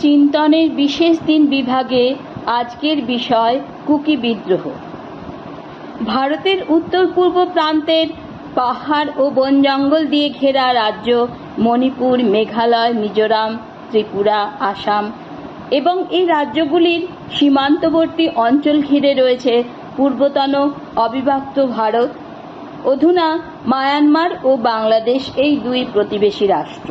চিন্তনের বিশেষ দিন বিভাগে আজকের বিষয় কুকি বিদ্রোহ। ভারতের উত্তর পূর্ব প্রান্তের পাহাড় ও বন জঙ্গল দিয়ে ঘেরা রাজ্য মণিপুর, মেঘালয়, মিজোরাম, ত্রিপুরা, আসাম এবং এই রাজ্যগুলির সীমান্তবর্তী অঞ্চল ঘিরে রয়েছে পূর্বতন অবিভক্ত ভারত, অধুনা মায়ানমার ও বাংলাদেশ এই দুই প্রতিবেশী রাষ্ট্র।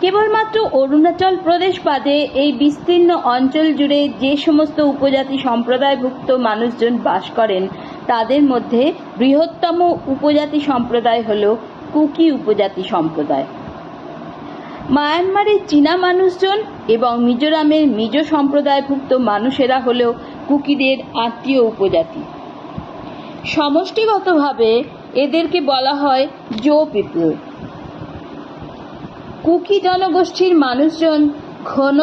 কেবলমাত্র অরুণাচল প্রদেশ বাদে এই বিস্তীর্ণ অঞ্চল জুড়ে যে সমস্ত উপজাতি সম্প্রদায়ভুক্ত মানুষজন বাস করেন, তাদের মধ্যে বৃহত্তম উপজাতি সম্প্রদায় হল কুকি উপজাতি সম্প্রদায়। মায়ানমারের চীনা মানুষজন এবং মিজোরামের মিজো সম্প্রদায়ভুক্ত মানুষেরা হল কুকিদের আত্মীয় উপজাতি। সমষ্টিগতভাবে এদেরকে বলা হয় জো পিপল। কুকি জনগোষ্ঠীর মানুষজন ঘন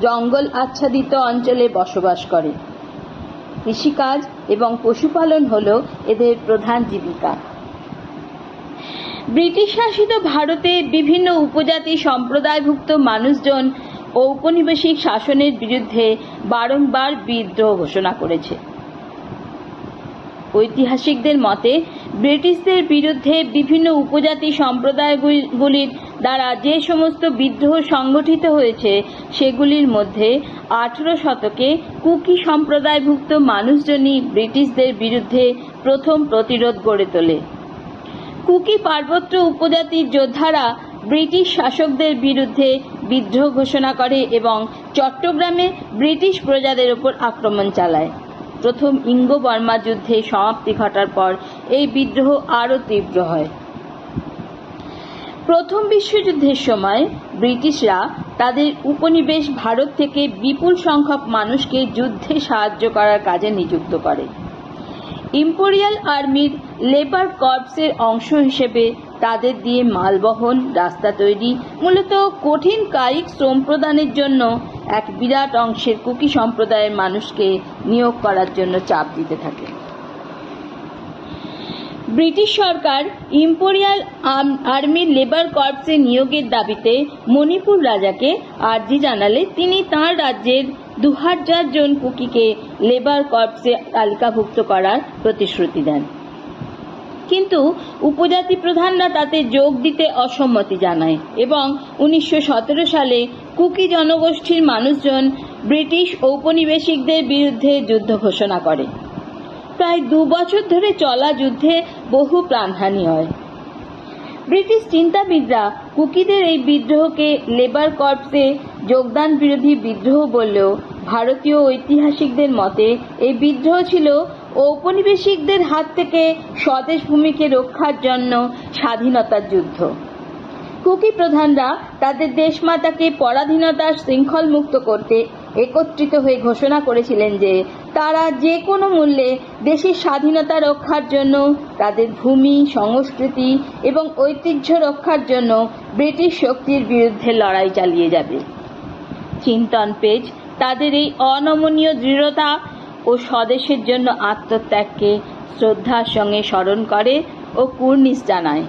জঙ্গল আচ্ছাদিত অঞ্চলে বসবাস করে। কৃষিকাজ এবং পশুপালন হল এদের প্রধান জীবিকা। ব্রিটিশ শাসিত ভারতে বিভিন্ন উপজাতি সম্প্রদায়ভুক্ত মানুষজন ঔপনিবেশিক শাসনের বিরুদ্ধে বারংবার বিদ্রোহ ঘোষণা করেছে। ঐতিহাসিকদের মতে, ব্রিটিশদের বিরুদ্ধে বিভিন্ন উপজাতি সম্প্রদায়গুলির দ্বারা যে সমস্ত বিদ্রোহ সংগঠিত হয়েছে, সেগুলির মধ্যে আঠেরো শতকে কুকি সম্প্রদায়ভুক্ত মানুষজনই ব্রিটিশদের বিরুদ্ধে প্রথম প্রতিরোধ গড়ে তোলে। কুকি পার্বত্য উপজাতির যোদ্ধারা ব্রিটিশ শাসকদের বিরুদ্ধে বিদ্রোহ ঘোষণা করে এবং চট্টগ্রামে ব্রিটিশ প্রজাদের ওপর আক্রমণ চালায়। প্রথম ইঙ্গ বর্মা যুদ্ধে সমাপ্তি ঘটার পর এই বিদ্রোহ আরও তীব্র হয়। প্রথম বিশ্বযুদ্ধের সময় ব্রিটিশরা তাদের উপনিবেশ ভারত থেকে বিপুল সংখ্যক মানুষকে যুদ্ধে সাহায্য করার কাজে নিযুক্ত করে। ইম্পেরিয়াল আর্মির লেবার কর্পসের অংশ হিসেবে তাদের দিয়ে মালবহন, রাস্তা তৈরি, মূলত কঠিন কায়িক শ্রম প্রদানের জন্য এক বিরাট অংশের কুকি সম্প্রদায়ের মানুষকে নিয়োগ করার জন্য চাপ দিতে থাকে। ব্রিটিশ সরকার ইম্পেরিয়াল আর্মির লেবার কর্পসে নিয়োগের দাবিতে মণিপুর রাজাকে আর্জি জানালে তিনি তাঁর রাজ্যের দু হাজার জন কুকিকে লেবার কর্পসে তালিকাভুক্ত করার প্রতিশ্রুতি দেন। কিন্তু উপজাতি প্রধানরা তাতে যোগ দিতে অসম্মতি জানায় এবং উনিশশো সতেরো সালে কুকি জনগোষ্ঠীর মানুষজন ব্রিটিশ ঔপনিবেশিকদের বিরুদ্ধে যুদ্ধ ঘোষণা করে। প্রায় দু বছর ধরে চলা যুদ্ধে বহু প্রাণহানি হয়। ব্রিটিশ চিন্তাবিদরা কুকিদের এই বিদ্রোহকে লেবার কর্পসে যোগদান বিরোধী বিদ্রোহ বললেও ভারতীয় ঐতিহাসিকদের মতে এই বিদ্রোহ ছিল ঔপনিবেশিকদের হাত থেকে স্বদেশ ভূমিকে রক্ষার জন্য স্বাধীনতার যুদ্ধ। কুকি প্রধানরা তাদের দেশমাতাকে পরাধীনতার শৃঙ্খল মুক্ত করতে একত্রিত হয়ে ঘোষণা করেছিলেন যে তারা যে কোনো মূল্যে দেশের স্বাধীনতা রক্ষার জন্য, তাদের ভূমি, সংস্কৃতি এবং ঐতিহ্য রক্ষার জন্য ব্রিটিশ শক্তির বিরুদ্ধে লড়াই চালিয়ে যাবে। চিন্তন পেজ, তাদের এই অনমনীয় দৃঢ়তা ও স্বদেশের জন্য আত্মত্যাগকে শ্রদ্ধার সঙ্গে স্মরণ করে ও কুর্নিশ জানায়।